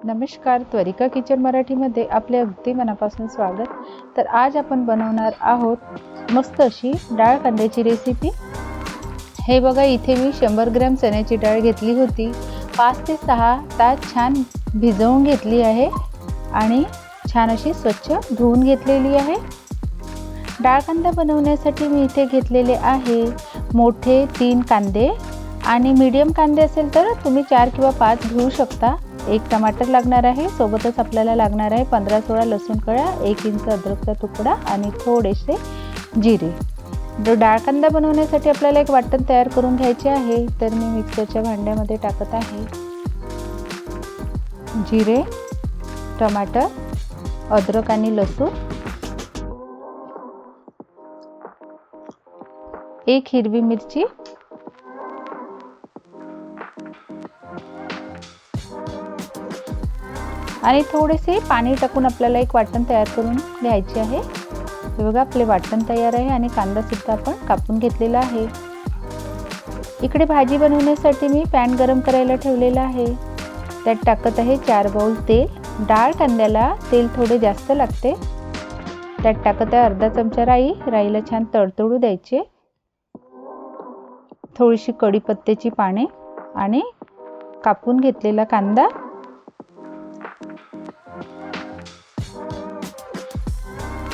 नमस्कार त्वरिका किचन मराठीमध्ये आपले अगदी मनापासून स्वागत. तर आज आपण बनवणार आहोत मस्त अशी डाळ कांद्याची रेसिपी हे बघा इथे मी शंभर ग्रॅम चण्याची डाळ घेतली होती. पाच ते सहा तास छान भिजवून घेतली आहे आणि छान अशी स्वच्छ धुवून घेतलेली आहे. डाळ कांदा बनवण्यासाठी मी इथे घेतलेले आहे मोठे तीन कांदे आणि मीडियम कांदे असेल तर तुम्ही चार किंवा पाच घेऊ शकता. एक टमाटर लागणार आहे. सोबतच आपल्याला लागणार आहे पंधरा सोळा लसूण कळा एक इंच अद्रकचा तुकडा आणि थोडेसे जिरे. जो डाळ कांदा बनवण्यासाठी आपल्याला एक वाटण तयार करून घ्यायचे आहे तर मी मिक्सरच्या भांड्यामध्ये टाकत आहे. जिरे टमाटर अद्रक आणि लसूण. एक हिरवी मिरची आणि थोडेसे पाणी टाकून आपल्याला एक वाटण तयार करून घ्यायचे आहे. हे बघा आपले वाटण तयार आहे आणि कांदा सुद्धा आपण कापून घेतलेला आहे. इकडे भाजी बनवण्यासाठी मी पॅन गरम करायला ठेवलेला आहे. त्यात टाकत आहे चार बाऊल तेल. डाळ कांद्याला तेल थोडे जास्त लागते. त्यात टाकत आहे अर्धा चमचा राई. राईला छान तडतडू द्यायचे. थोडीशी कढीपत्त्याची पाने आणि कापून घेतलेला कांदा.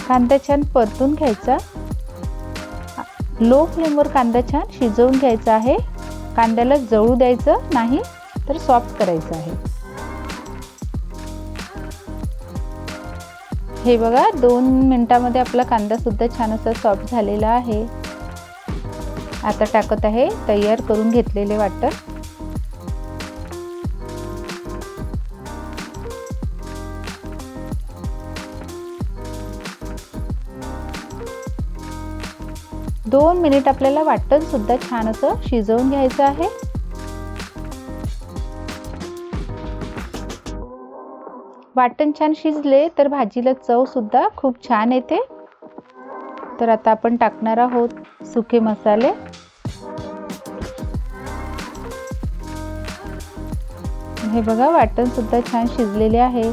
कांदा छान परतून घ्यायचा. लो फ्लेमवर कांदा छान शिजवून घ्यायचा आहे. कांद्याला जळू द्यायचं नाही तर सॉफ्ट करायचं आहे. हे बघा दोन मिनटामध्ये आपला कांदा सुद्धा छान असा सॉफ्ट झालेला आहे. आता टाकत आहे तयार करून घेतलेले वाटण. दोन मिनिट आपल्याला वाटण सुद्धा छान असं शिजवून घ्यायचं आहे. वाटण छान शिजले तर भाजीला चव सुद्धा खूप छान येते. तर आता आपण टाकणार आहोत सुके मसाले. हे बघा वाटण सुद्धा छान शिजलेले आहे.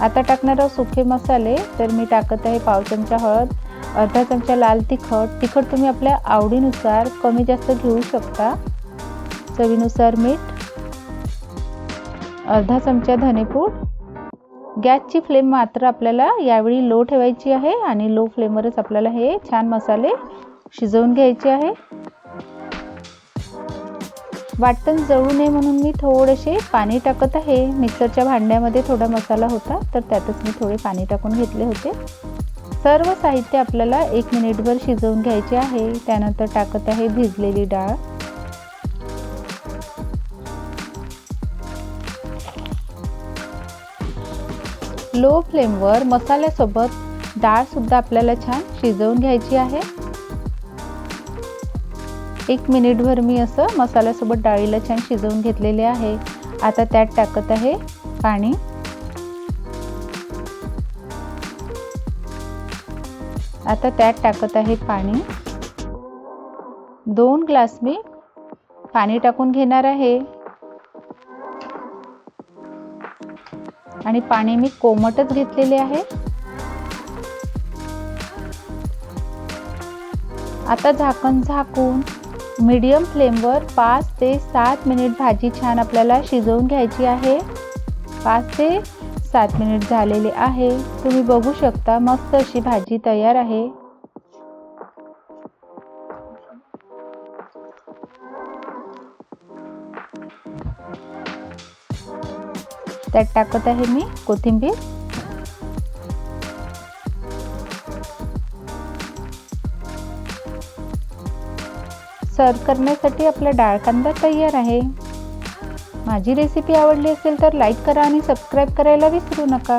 आता टाकणार आहोत सुके मसाले तर मी टाकत आहे पाव चमचा हळद. अर्धा चमचा लाल तिखट. तिखट तुम्ही आपल्या आवडीनुसार कमी जास्त घेऊ शकता. चवीनुसार मीठ. अर्धा चमचा धनेपूड. गॅसची फ्लेम मात्र आपल्याला यावेळी लो ठेवायची आहे आणि लो फ्लेमवरच आपल्याला हे छान मसाले शिजवून घ्यायचे आहे. वाटण जळू नये म्हणून मी थोडेसे पाणी टाकत आहे. मिक्सरच्या भांड्यामध्ये थोडा मसाला होता तर त्यातच मी थोडे पाणी टाकून घेतले होते. सर्व साहित्य आपल्याला एक मिनिटभर शिजवून घ्यायचे आहे. त्यानंतर टाकत आहे भिजलेली डाळ. लो फ्लेमवर मसाल्यासोबत डाळ सुद्धा आपल्याला छान शिजवून घ्यायची आहे. एक मिनिटभर मी असं मसाल्यासोबत डाळीला छान शिजवून घेतलेले आहे. आता त्यात टाकत आहे पाणी. आता त्यात टाकत आहे पाणी. दोन ग्लास मी पाणी टाकून घेणार आहे. आणि पाणी मी कोमटच घेतलेले आहे. आता झाकण झाकून मीडियम फ्लेमवर पाच ते सात मिनिट भाजी छान आपल्याला शिजवून घ्यायची आहे. पाच ते सात मिनिट झालेले आहे. तुम्ही बघू शकता मस्त अशी भाजी तयार आहे. त्यात टाकत आहे मी कोथिंबीर. सर्व करण्यासाठी आपला डाळ कांदा तयार आहे. माझी रेसिपी आवडली असेल तर लाईक करा आणि सबस्क्राईब करायला विसरू नका.